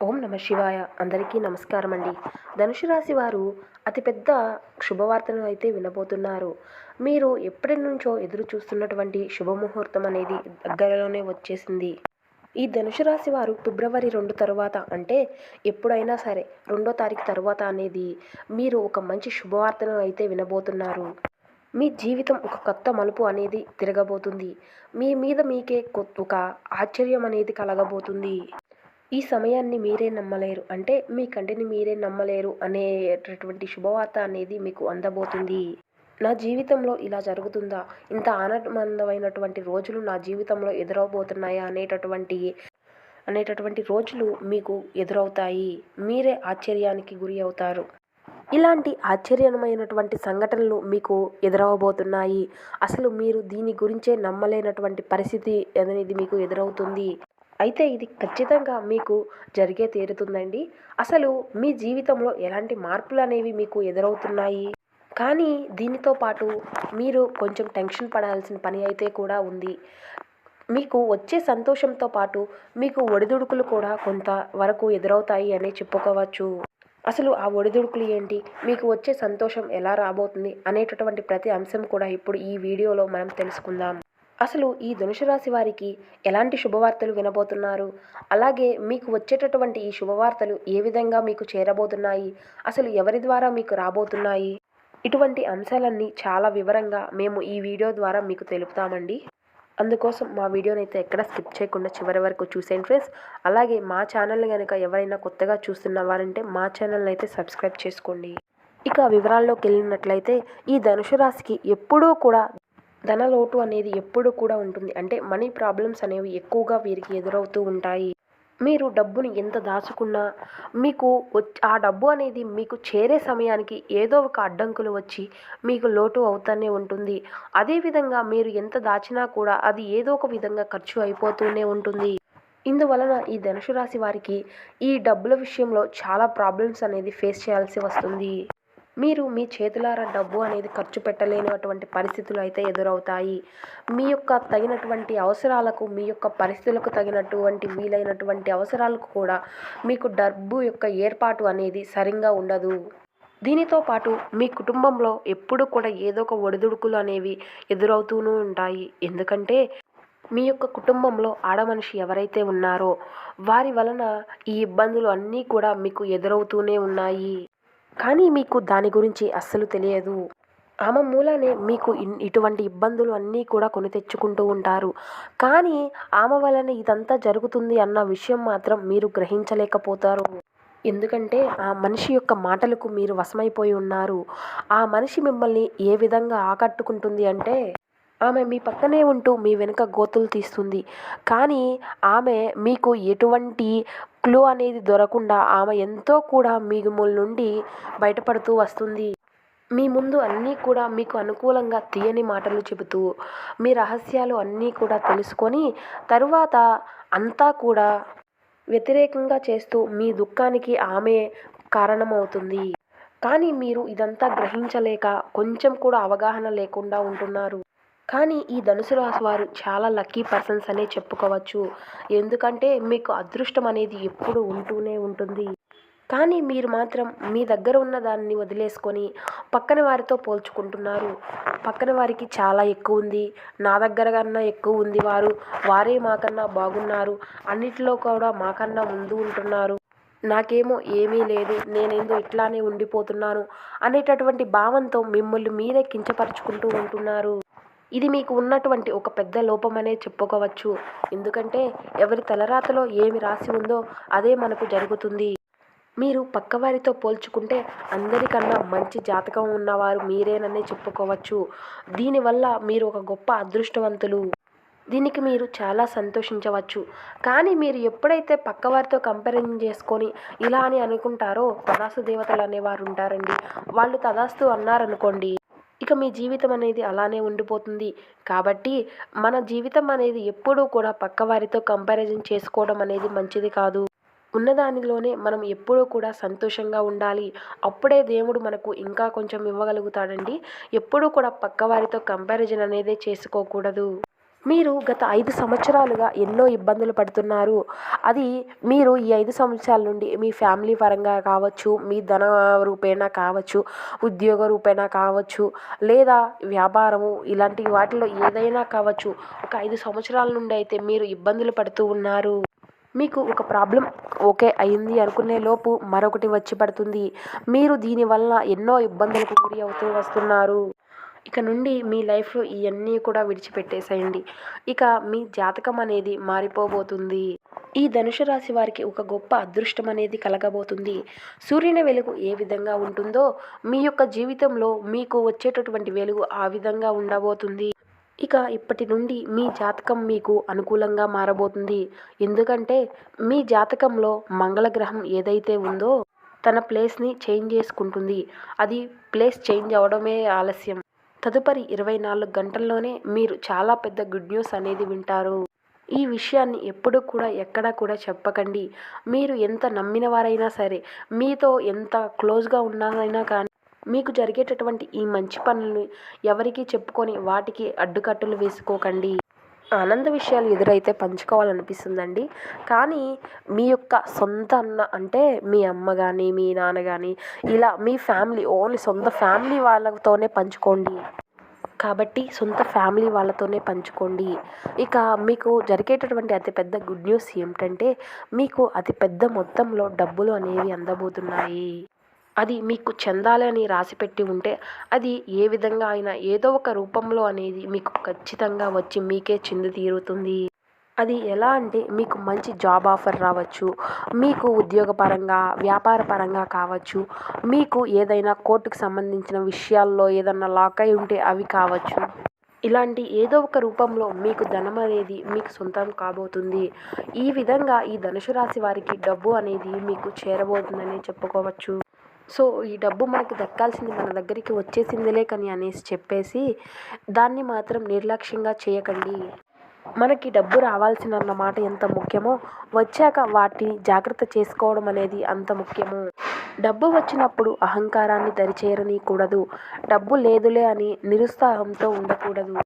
ఓం నమ శివాయ. అందరికీ నమస్కారం అండి ధనుసు రాశి వారు అతిపెద్ద శుభవార్తను అయితే వినబోతున్నారు. మీరు ఎప్పటి నుంచో ఎదురు చూస్తున్నటువంటి శుభముహూర్తం అనేది దగ్గరలోనే వచ్చేసింది. ఈ ధనుసు రాశి వారు ఫిబ్రవరి రెండు తర్వాత అంటే ఎప్పుడైనా సరే రెండో తారీఖు తర్వాత అనేది మీరు ఒక మంచి శుభవార్తను అయితే వినబోతున్నారు. మీ జీవితం ఒక కొత్త మలుపు అనేది తిరగబోతుంది. మీ మీద మీకే ఒక ఆశ్చర్యం అనేది కలగబోతుంది. ఈ సమయాన్ని మీరే నమ్మలేరు. అంటే మీ కంటిని మీరే నమ్మలేరు అనేటటువంటి శుభవార్త అనేది మీకు అందబోతుంది. నా జీవితంలో ఇలా జరుగుతుందా? ఇంత ఆనందమైనటువంటి రోజులు నా జీవితంలో ఎదురవబోతున్నాయా? అనేటటువంటి అనేటటువంటి రోజులు మీకు ఎదురవుతాయి. మీరే ఆశ్చర్యానికి గురి అవుతారు. ఇలాంటి ఆశ్చర్యమైనటువంటి సంఘటనలు మీకు ఎదురవబోతున్నాయి. అసలు మీరు దీని గురించే నమ్మలేనటువంటి పరిస్థితి అనేది మీకు ఎదురవుతుంది. అయితే ఇది ఖచ్చితంగా మీకు జరిగే తీరుతుందండి. అసలు మీ జీవితంలో ఎలాంటి మార్పులు అనేవి మీకు ఎదురవుతున్నాయి? కానీ దీనితో పాటు మీరు కొంచెం టెన్షన్ పడాల్సిన పని అయితే కూడా ఉంది. మీకు వచ్చే సంతోషంతో పాటు మీకు ఒడిదుడుకులు కూడా కొంత వరకు ఎదురవుతాయి అని చెప్పుకోవచ్చు. అసలు ఆ ఒడిదుడుకులు ఏంటి? మీకు వచ్చే సంతోషం ఎలా రాబోతుంది? అనేటటువంటి ప్రతి అంశం కూడా ఇప్పుడు ఈ వీడియోలో మనం తెలుసుకుందాం. అసలు ఈ ధనుసు రాశి వారికి ఎలాంటి శుభవార్తలు వినబోతున్నారు? అలాగే మీకు వచ్చేటటువంటి ఈ శుభవార్తలు ఏ విధంగా మీకు చేరబోతున్నాయి? అసలు ఎవరి ద్వారా మీకు రాబోతున్నాయి? ఇటువంటి అంశాలన్నీ చాలా వివరంగా మేము ఈ వీడియో ద్వారా మీకు తెలుపుతామండి. అందుకోసం మా వీడియోని అయితే ఎక్కడ స్కిప్ చేయకుండా చివరి వరకు చూసేయండి ఫ్రెండ్స్. అలాగే మా ఛానల్ కనుక ఎవరైనా కొత్తగా చూస్తున్న వారంటే మా ఛానల్ని అయితే సబ్స్క్రైబ్ చేసుకోండి. ఇక వివరాల్లోకి వెళ్ళినట్లయితే ఈ ధనుసు రాశికి ఎప్పుడూ కూడా ధన లోటు అనేది ఎప్పుడు కూడా ఉంటుంది. అంటే మనీ ప్రాబ్లమ్స్ అనేవి ఎక్కువగా వీరికి ఎదురవుతూ ఉంటాయి. మీరు డబ్బుని ఎంత దాచుకున్నా మీకు ఆ డబ్బు అనేది మీకు చేరే సమయానికి ఏదో ఒక అడ్డంకులు వచ్చి మీకు లోటు అవుతూనే ఉంటుంది. అదేవిధంగా మీరు ఎంత దాచినా కూడా అది ఏదో ఒక విధంగా ఖర్చు అయిపోతూనే ఉంటుంది. ఇందువలన ఈ ధనుసు రాశి వారికి ఈ డబ్బుల విషయంలో చాలా ప్రాబ్లమ్స్ అనేది ఫేస్ చేయాల్సి వస్తుంది. మీరు మీ చేతులారా డబ్బు అనేది ఖర్చు పెట్టలేనటువంటి పరిస్థితులు అయితే ఎదురవుతాయి. మీ యొక్క తగినటువంటి అవసరాలకు మీ యొక్క పరిస్థితులకు తగినటువంటి వీలైనటువంటి అవసరాలకు కూడా మీకు డబ్బు యొక్క ఏర్పాటు అనేది సరిగ్గా ఉండదు. దీనితో పాటు మీ కుటుంబంలో ఎప్పుడు కూడా ఏదో ఒక ఒడిదుడుకులు అనేవి ఎదురవుతూనే ఉంటాయి. ఎందుకంటే మీ యొక్క కుటుంబంలో ఆడమనిషి ఎవరైతే ఉన్నారో వారి వలన ఈ ఇబ్బందులు అన్నీ కూడా మీకు ఎదురవుతూనే ఉన్నాయి. కానీ మీకు దాని గురించి అస్సలు తెలియదు. ఆమె మూలనే మీకు ఇటువంటి ఇబ్బందులు అన్నీ కూడా కొని తెచ్చుకుంటూ ఉంటారు. కానీ ఆమె వలన ఇదంతా జరుగుతుంది అన్న విషయం మాత్రం మీరు గ్రహించలేకపోతారు. ఎందుకంటే ఆ మనిషి యొక్క మాటలకు మీరు వశమైపోయి ఉన్నారు. ఆ మనిషి మిమ్మల్ని ఏ విధంగా ఆకట్టుకుంటుంది అంటే ఆమె మీ పక్కనే ఉంటూ మీ వెనుక గోతులు తీస్తుంది. కానీ ఆమె మీకు ఎటువంటి క్లూ అనేది దొరకకుండా ఆమె ఎంతో కూడా మిమ్మల్ని నుండి బయటపడుతూ వస్తుంది. మీ ముందు అన్నీ కూడా మీకు అనుకూలంగా తీయని మాటలు చెబుతూ మీ రహస్యాలు అన్నీ కూడా తెలుసుకొని తరువాత అంతా కూడా వ్యతిరేకంగా చేస్తూ మీ దుఃఖానికి ఆమె కారణమవుతుంది. కానీ మీరు ఇదంతా గ్రహించలేక కొంచెం కూడా అవగాహన లేకుండా ఉంటున్నారు. కానీ ఈ ధనుసు రాశి వారు చాలా లక్కీ పర్సన్స్ అనే చెప్పుకోవచ్చు. ఎందుకంటే మీకు అదృష్టం అనేది ఎప్పుడు ఉంటూనే ఉంటుంది. కానీ మీరు మాత్రం మీ దగ్గర ఉన్న దాన్ని వదిలేసుకొని పక్కన వారితో పోల్చుకుంటున్నారు. పక్కన వారికి చాలా ఎక్కువ ఉంది. నా దగ్గర కన్నా ఎక్కువ ఉంది వారు. వారే మాకన్నా బాగున్నారు. అన్నిటిలో కూడా మాకన్నా ముందు ఉంటున్నారు. నాకేమో ఏమీ లేదు. నేనేందో ఇట్లానే ఉండిపోతున్నాను అనేటటువంటి భావంతో మిమ్మల్ని మీరే కించపరుచుకుంటూ ఉంటున్నారు. ఇది మీకు ఉన్నటువంటి ఒక పెద్ద లోపమనే చెప్పుకోవచ్చు. ఎందుకంటే ఎవరి తలరాతలో ఏమి రాసి ఉందో అదే మనకు జరుగుతుంది. మీరు పక్కవారితో పోల్చుకుంటే అందరికన్నా మంచి జాతకం ఉన్నవారు మీరేననే చెప్పుకోవచ్చు. దీనివల్ల మీరు ఒక గొప్ప అదృష్టవంతులు. దీనికి మీరు చాలా సంతోషించవచ్చు. కానీ మీరు ఎప్పుడైతే పక్కవారితో కంపారిజన్ చేసుకొని ఇలా అని అనుకుంటారో తదాస్తు దేవతలు అనేవారు ఉంటారండి వాళ్ళు తదాస్తు అన్నారనుకోండి. ఇక మీ జీవితం అనేది అలానే ఉండిపోతుంది. కాబట్టి మన జీవితం అనేది ఎప్పుడూ కూడా పక్కవారితో కంపారిజన్ చేసుకోవడం అనేది మంచిది కాదు. ఉన్నదానిలోనే మనం ఎప్పుడూ కూడా సంతోషంగా ఉండాలి. అప్పుడే దేవుడు మనకు ఇంకా కొంచెం ఇవ్వగలుగుతాడండి. ఎప్పుడూ కూడా పక్కవారితో కంపారిజన్ అనేది చేసుకోకూడదు. మీరు గత ఐదు సంవత్సరాలుగా ఎన్నో ఇబ్బందులు పడుతున్నారు. అది మీరు ఈ ఐదు సంవత్సరాల నుండి మీ ఫ్యామిలీ పరంగా కావచ్చు మీ ధన రూపేణా కావచ్చు ఉద్యోగ రూపేణా కావచ్చు లేదా వ్యాపారము ఇలాంటి వాటిలో ఏదైనా కావచ్చు ఒక ఐదు సంవత్సరాల నుండి అయితే మీరు ఇబ్బందులు పడుతూ ఉన్నారు. మీకు ఒక ప్రాబ్లం ఓకే అయింది అనుకునే లోపు మరొకటి వచ్చి పడుతుంది. మీరు దీనివల్ల ఎన్నో ఇబ్బందులకు గురి అవుతూ వస్తున్నారు. ఇక నుండి మీ లైఫ్లో ఇవన్నీ కూడా విడిచిపెట్టేసేయండి. ఇక మీ జాతకం అనేది మారిపోబోతుంది. ఈ ధనుసు రాశి వారికి ఒక గొప్ప అదృష్టం అనేది కలగబోతుంది. సూర్యుని వెలుగు ఏ విధంగా ఉంటుందో మీ యొక్క జీవితంలో మీకు వచ్చేటటువంటి వెలుగు ఆ విధంగా ఉండబోతుంది. ఇక ఇప్పటి నుండి మీ జాతకం మీకు అనుకూలంగా మారబోతుంది. ఎందుకంటే మీ జాతకంలో మంగళగ్రహం ఏదైతే ఉందో తన ప్లేస్ని చేంజ్ చేసుకుంటుంది. అది ప్లేస్ చేంజ్ అవడమే ఆలస్యం. తదుపరి ఇరవై నాలుగు గంటల్లోనే మీరు చాలా పెద్ద గుడ్ న్యూస్ అనేది వింటారు. ఈ విషయాన్ని ఎప్పుడు కూడా ఎక్కడా కూడా చెప్పకండి. మీరు ఎంత నమ్మిన వారైనా సరే మీతో ఎంత క్లోజ్గా ఉన్నారైనా కానీ మీకు జరిగేటటువంటి ఈ మంచి పనులను ఎవరికీ చెప్పుకొని వాటికి అడ్డుకట్టలు వేసుకోకండి. ఆనంద విషయాలు ఎదురైతే పంచుకోవాలనిపిస్తుందండి. కానీ మీ యొక్క సొంత అన్న అంటే మీ అమ్మ కానీ మీ నాన్న కానీ ఇలా మీ ఫ్యామిలీ ఓన్లీ సొంత ఫ్యామిలీ వాళ్ళతోనే పంచుకోండి. కాబట్టి సొంత ఫ్యామిలీ వాళ్ళతోనే పంచుకోండి. ఇక మీకు జరిగేటటువంటి అతిపెద్ద గుడ్ న్యూస్ ఏమిటంటే మీకు అతిపెద్ద మొత్తంలో డబ్బులు అనేవి అందబోతున్నాయి. అది మీకు చెందాలి అని రాసిపెట్టి ఉంటే అది ఏ విధంగా అయినా ఏదో ఒక రూపంలో అనేది మీకు ఖచ్చితంగా వచ్చి మీకే చెంది తీరుతుంది. అది ఎలా అంటే మీకు మంచి జాబ్ ఆఫర్ రావచ్చు మీకు ఉద్యోగపరంగా వ్యాపార పరంగా కావచ్చు మీకు ఏదైనా కోర్టుకు సంబంధించిన విషయాల్లో ఏదన్నా లాక్ అయి ఉంటే అవి కావచ్చు. ఇలాంటి ఏదో ఒక రూపంలో మీకు ధనం అనేది మీకు సొంతం కాబోతుంది. ఈ విధంగా ఈ ధనుసు రాశి వారికి డబ్బు అనేది మీకు చేరబోతుందని చెప్పుకోవచ్చు. సో ఈ డబ్బు మనకు దక్కాల్సింది మన దగ్గరికి వచ్చేసిందిలే కానీ అనేసి చెప్పేసి దాన్ని మాత్రం నిర్లక్ష్యంగా చేయకండి. మనకి డబ్బు రావాల్సిన మాట ఎంత ముఖ్యమో వచ్చాక వాటిని జాగ్రత్త చేసుకోవడం అనేది అంత ముఖ్యము. డబ్బు వచ్చినప్పుడు అహంకారాన్ని దరిచేరనీయకూడదు డబ్బు లేదులే అని నిరుత్సాహంతో ఉండకూడదు.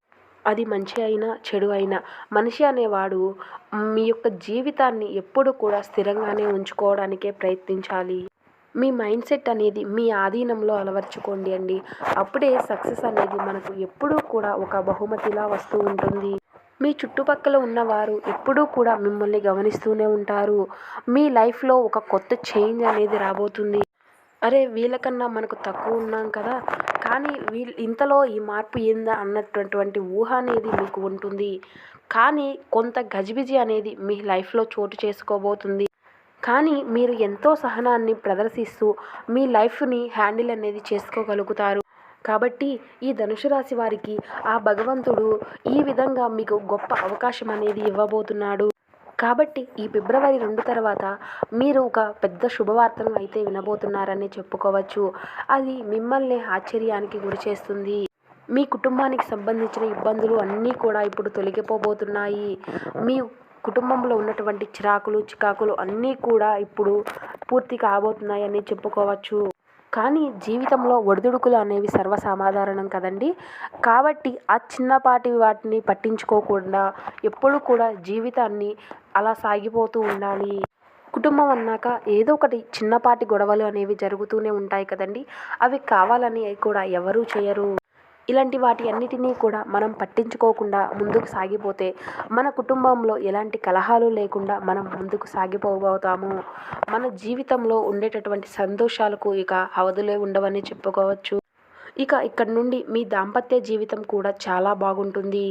అది మంచి అయినా చెడు అయినా. మనిషి అనేవాడు మీ యొక్క జీవితాన్ని ఎప్పుడు కూడా స్థిరంగానే ఉంచుకోవడానికే ప్రయత్నించాలి. మీ మైండ్ సెట్ అనేది మీ ఆధీనంలో అలవర్చుకోండి అండి. అప్పుడే సక్సెస్ అనేది మనకు ఎప్పుడూ కూడా ఒక బహుమతిలా వస్తూ ఉంటుంది. మీ చుట్టుపక్కల ఉన్నవారు ఎప్పుడూ కూడా మిమ్మల్ని గమనిస్తూనే ఉంటారు. మీ లైఫ్లో ఒక కొత్త చేంజ్ అనేది రాబోతుంది. అరే వీళ్ళకన్నా మనకు తక్కువ ఉన్నాం కదా. కానీ వీళ్ళు ఇంతలో ఈ మార్పు ఏందా అన్నటువంటి ఊహ అనేది మీకు ఉంటుంది. కానీ కొంత గజిబిజి అనేది మీ లైఫ్లో చోటు చేసుకోబోతుంది. కానీ మీరు ఎంతో సహనాన్ని ప్రదర్శిస్తూ మీ లైఫ్ని హ్యాండిల్ అనేది చేసుకోగలుగుతారు. కాబట్టి ఈ ధనుసు రాశి వారికి ఆ భగవంతుడు ఈ విధంగా మీకు గొప్ప అవకాశం అనేది ఇవ్వబోతున్నాడు. కాబట్టి ఈ ఫిబ్రవరి రెండు తర్వాత మీరు ఒక పెద్ద శుభవార్తను అయితే వినబోతున్నారని చెప్పుకోవచ్చు. అది మిమ్మల్ని ఆశ్చర్యానికి గురి చేస్తుంది. మీ కుటుంబానికి సంబంధించిన ఇబ్బందులు అన్నీ కూడా ఇప్పుడు తొలగిపోబోతున్నాయి. మీ కుటుంబంలో ఉన్నటువంటి చిరాకులు చికాకులు అన్నీ కూడా ఇప్పుడు పూర్తి కాబోతున్నాయని చెప్పుకోవచ్చు. కానీ జీవితంలో ఒడిదుడుకులు అనేవి సర్వసాధారణం కదండి. కాబట్టి ఆ చిన్నపాటి వాటిని పట్టించుకోకుండా ఎప్పుడు కూడా జీవితాన్ని అలా సాగిపోతూ ఉండాలి. కుటుంబం అన్నాక ఏదో ఒకటి చిన్నపాటి గొడవలు అనేవి జరుగుతూనే ఉంటాయి కదండి. అవి కావాలని కూడా ఎవరూ చేయరు. ఇలాంటి వాటి అన్నిటినీ కూడా మనం పట్టించుకోకుండా ముందుకు సాగిపోతే మన కుటుంబంలో ఎలాంటి కలహాలు లేకుండా మనం ముందుకు సాగిపోబోతాము. మన జీవితంలో ఉండేటటువంటి సంతోషాలకు ఇక అవధులే ఉండవని చెప్పుకోవచ్చు. ఇక ఇక్కడ నుండి మీ దాంపత్య జీవితం కూడా చాలా బాగుంటుంది.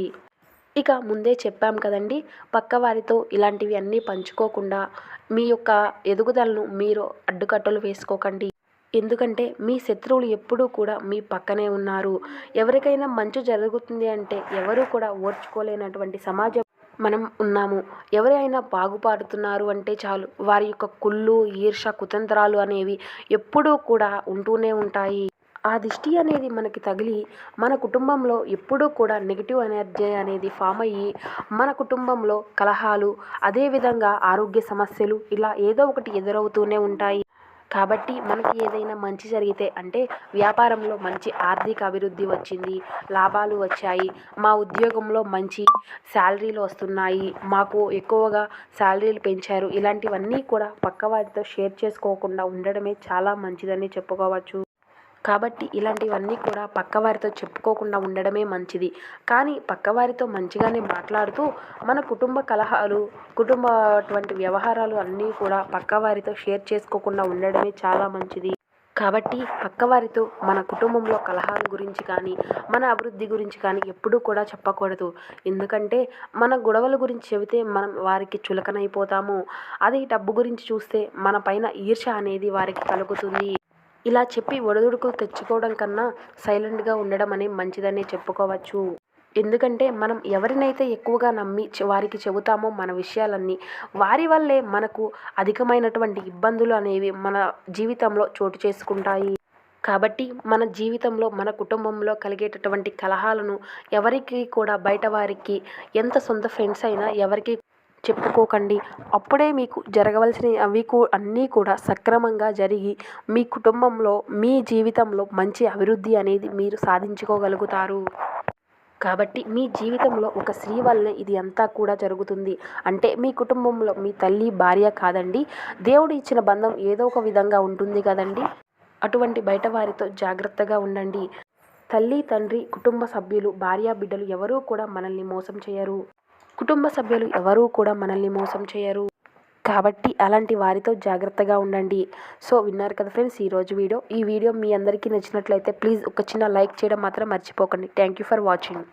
ఇక ముందే చెప్పాం కదండి పక్కవారితో ఇలాంటివి అన్నీ పంచుకోకుండా మీ యొక్క ఎదుగుదలను మీరు అడ్డుకట్టలు వేసుకోకండి. ఎందుకంటే మీ శత్రువులు ఎప్పుడూ కూడా మీ పక్కనే ఉన్నారు. ఎవరికైనా మంచి జరుగుతుంది అంటే ఎవరు కూడా ఓర్చుకోలేనటువంటి సమాజం మనం ఉన్నాము. ఎవరైనా బాగుపడుతున్నారు అంటే చాలు. వారి యొక్క కుళ్ళు ఈర్ష కుతంత్రాలు అనేవి ఎప్పుడూ కూడా ఉంటూనే ఉంటాయి. ఆ దిష్టి అనేది మనకి తగిలి మన కుటుంబంలో ఎప్పుడూ కూడా నెగిటివ్ ఎనర్జీ అనేది ఫామ్ అయ్యి మన కుటుంబంలో కలహాలు అదేవిధంగా ఆరోగ్య సమస్యలు ఇలా ఏదో ఒకటి ఎదురవుతూనే ఉంటాయి. కాబట్టి మనకి ఏదైనా మంచి జరిగితే అంటే వ్యాపారంలో మంచి ఆర్థిక అభివృద్ధి వచ్చింది లాభాలు వచ్చాయి మా ఉద్యోగంలో మంచి శాలరీలు వస్తున్నాయి మాకు ఎక్కువగా శాలరీలు పెంచారు ఇలాంటివన్నీ కూడా పక్క వారితో షేర్ చేసుకోకుండా ఉండడమే చాలా మంచిదని చెప్పుకోవచ్చు. కాబట్టి ఇలాంటివన్నీ కూడా పక్కవారితో చెప్పుకోకుండా ఉండడమే మంచిది. కానీ పక్కవారితో మంచిగానే మాట్లాడుతూ మన కుటుంబ కలహాలు కుటుంబ అటువంటి వ్యవహారాలు అన్నీ కూడా పక్కవారితో షేర్ చేసుకోకుండా ఉండడమే చాలా మంచిది. కాబట్టి పక్కవారితో మన కుటుంబంలో కలహాల గురించి కానీ మన అభివృద్ధి గురించి కానీ ఎప్పుడూ కూడా చెప్పకూడదు. ఎందుకంటే మన గొడవల గురించి చెబితే మనం వారికి చులకనైపోతాము. అది డబ్బు గురించి చూస్తే మన పైన ఈర్ష అనేది వారికి కలుగుతుంది. ఇలా చెప్పి ఒడిదుడుకులు తెచ్చుకోవడం కన్నా సైలెంట్గా ఉండడం అనేది మంచిదని చెప్పుకోవచ్చు. ఎందుకంటే మనం ఎవరినైతే ఎక్కువగా నమ్మి వారికి చెబుతామో మన విషయాలన్నీ వారి వల్లే మనకు అధికమైనటువంటి ఇబ్బందులు అనేవి మన జీవితంలో చోటు చేసుకుంటాయి. కాబట్టి మన జీవితంలో మన కుటుంబంలో కలిగేటటువంటి కలహాలను ఎవరికి కూడా బయట వారికి ఎంత సొంత ఫ్రెండ్స్ అయినా ఎవరికి చెప్పుకోకండి. అప్పుడే మీకు జరగవలసిన అవి కూ అన్నీ కూడా సక్రమంగా జరిగి మీ కుటుంబంలో మీ జీవితంలో మంచి అభివృద్ధి అనేది మీరు సాధించుకోగలుగుతారు. కాబట్టి మీ జీవితంలో ఒక స్త్రీ వల్లనే ఇది అంతా కూడా జరుగుతుంది. అంటే మీ కుటుంబంలో మీ తల్లి భార్య కాదండి. దేవుడు ఇచ్చిన బంధం ఏదో ఒక విధంగా ఉంటుంది కదండి. అటువంటి బయట వారితో జాగ్రత్తగా ఉండండి. తల్లి తండ్రి కుటుంబ సభ్యులు భార్య బిడ్డలు ఎవరూ కూడా మనల్ని మోసం చేయరు. కుటుంబ సభ్యులు ఎవరూ కూడా మనల్ని మోసం చేయరు. కాబట్టి అలాంటి వారితో జాగ్రత్తగా ఉండండి. సో విన్నారు కదా ఫ్రెండ్స్ ఈరోజు వీడియో. ఈ వీడియో మీ అందరికీ నచ్చినట్లయితే ప్లీజ్ ఒక చిన్న లైక్ చేయడం మాత్రం మర్చిపోకండి. Thank you for watching.